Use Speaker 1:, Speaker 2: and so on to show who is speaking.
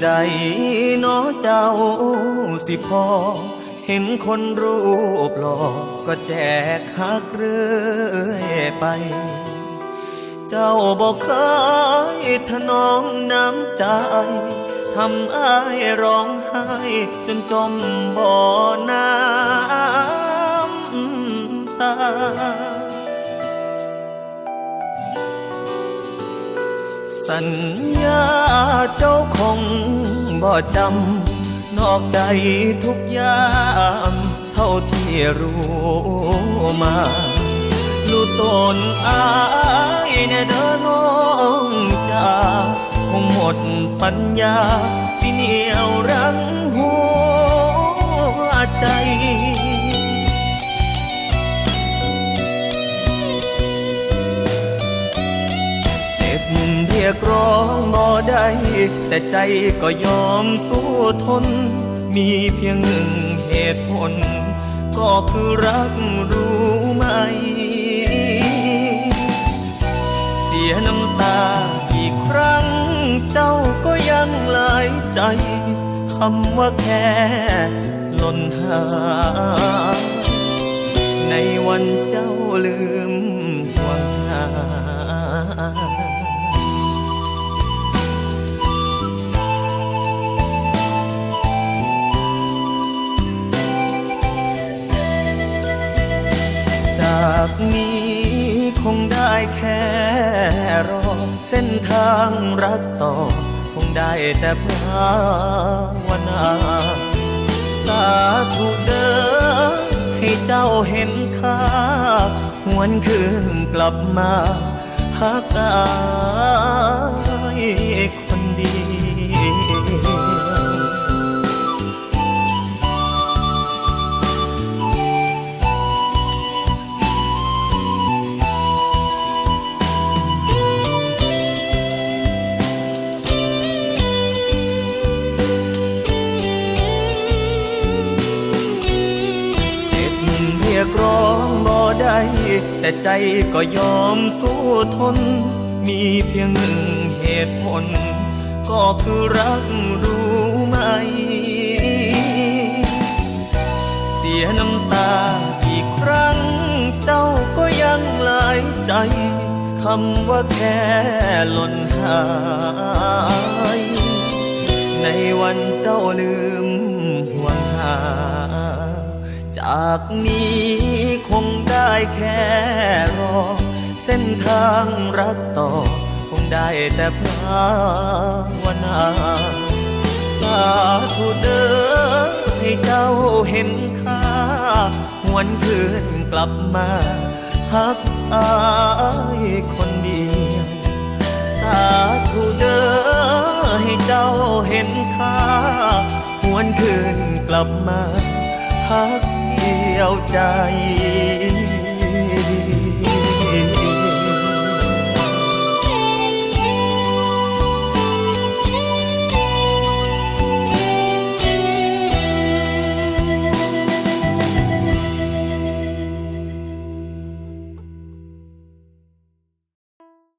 Speaker 1: เน้อเจ้าสิพอ เห็นคนรูปหล่อก็แจกหักเรื่อยไป เจ้าบอกเคยถนอมน้ำใจทำอ้ายร้องไห้จนจมบ่อน้ำตา สัญญาเจ้าคงบ่จำนอกใจทุกอย่างเท่าที่รู้มาลูกตนอายแน่เด้อน้องจ้าคงหมดปัญญา สิเหนียวรั้งหัวใจ กร้องบ่ได้ แต่ใจก็ยอมสู้ทน มีเพียงหนึ่งเหตุผล ก็คือรักรู้ไหม เสียน้ำตากี่ครั้ง เจ้าก็ยังหลายใจคำว่าแค่หล่นหายในวันเจ้าลืมห่วงหาากนี้คงได้แค่รอ เส้นทางรักต่อ คงได้แต่ภาวนา สาธุเด้อให้เจ้าเห็นค่าหวนคืนกลับมาหากอาย ได้ แต่ใจก็ยอมสู้ทน มีเพียงหนึ่งเหตุผล ก็คือรักรู้ไหม เสียน้ำตากี่ครั้ง เจ้าก็ยังหลายใจคำว่าแค่หล่นหาย ในวันเจ้าลืมห่วงหา จากนี้คง แค่รอ เส้นทางรักต่อ คงได้แต่ภาวนา สาธุเด้อให้เจ้าเห็นค่าหวนคืนกลับมาหักอายคนเดียวสาธุเด้อให้เจ้าเห็นค่าหวนคืนกลับมาพักเดียวใจ